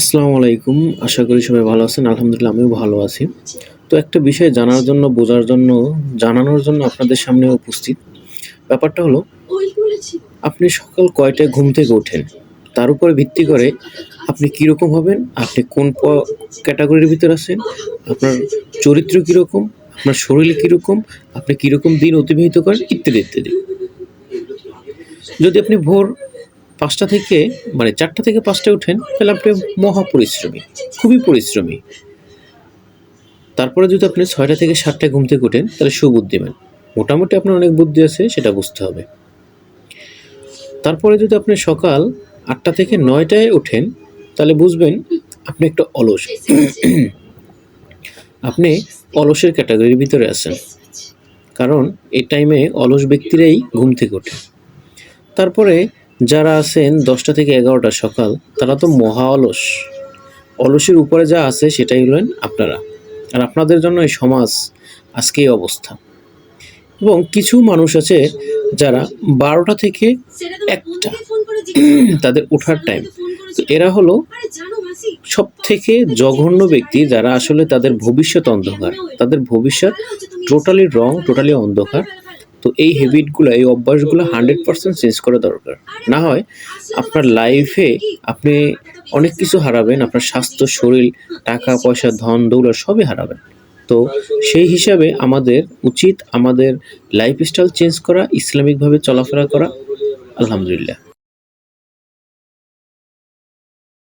আসসালামু আলাইকুম, আশা করি সবাই ভালো আছেন। আলহামদুলিল্লাহ, আমিও ভালো আছি। তো একটা বিষয় জানার জন্য, বোঝার জন্য, জানানোর জন্য আপনাদের সামনে উপস্থিত। ব্যাপারটা হলো, আপনি সকাল কয়টায় ঘুম থেকে ওঠেন? তার উপরে ভিত্তি করে আপনি কীরকম হবেন? আপনি কোন ক্যাটাগরির ভিতর আছেন? আপনার চরিত্র কীরকম? আপনার শরীর কীরকম? আপনি কীরকম দিন অতিবাহিত করেন? ইত্যাদি ইত্যাদি। যদি আপনি ভোর পাঁচটা থেকে মানে চারটা থেকে পাঁচটায় ওঠেন তাহলে আপনি মহা পরিশ্রমী খুবই পরিশ্রমী। তারপরে যদি আপনি ছয়টা থেকে সাতটায় ঘুম থেকে ওঠেন, তাহলে সুবুদ্ধিমান। মোটামুটি আপনার অনেক বুদ্ধি আছে, সেটা বুঝতে হবে। তারপরে যদি আপনি সকাল আটটা থেকে নয়টায় ওঠেন, তাহলে বুঝবেন আপনি একটা অলস। আপনি অলসের ক্যাটাগরির ভিতরে আছেন। কারণ এই টাইমে অলস ব্যক্তিরাই ঘুম থেকে ওঠে। তারপরে যারা আছেন দশটা থেকে এগারোটা সকাল, তারা তো মহা অলস। অলসের উপরে যা আছে সেটাই হলেন আপনারা। আর আপনাদের জন্য এই সমাজ আজকে এই অবস্থা। এবং কিছু মানুষ আছে যারা বারোটা থেকে একটা তাদের ওঠার টাইম এরা হলো সব থেকে জঘন্য ব্যক্তি যারা আসলে তাদের ভবিষ্যৎ অন্ধকার। তাদের ভবিষ্যৎ টোটালি রং টোটালি অন্ধকার। তো এই হ্যাবিটগুলো এই অভ্যাসগুলো হান্ড্রেড পার্সেন্ট চেঞ্জ করা দরকার। না হয় আপনার লাইফে আপনি অনেক কিছু হারাবেন, আপনার স্বাস্থ্য, শরীর, টাকা, পয়সা, ধন দৌল সবই হারাবেন। তো সেই হিসাবে আমাদের উচিত আমাদের লাইফস্টাইল চেঞ্জ করা, ইসলামিকভাবে চলাফেরা করা, আলহামদুলিল্লাহ।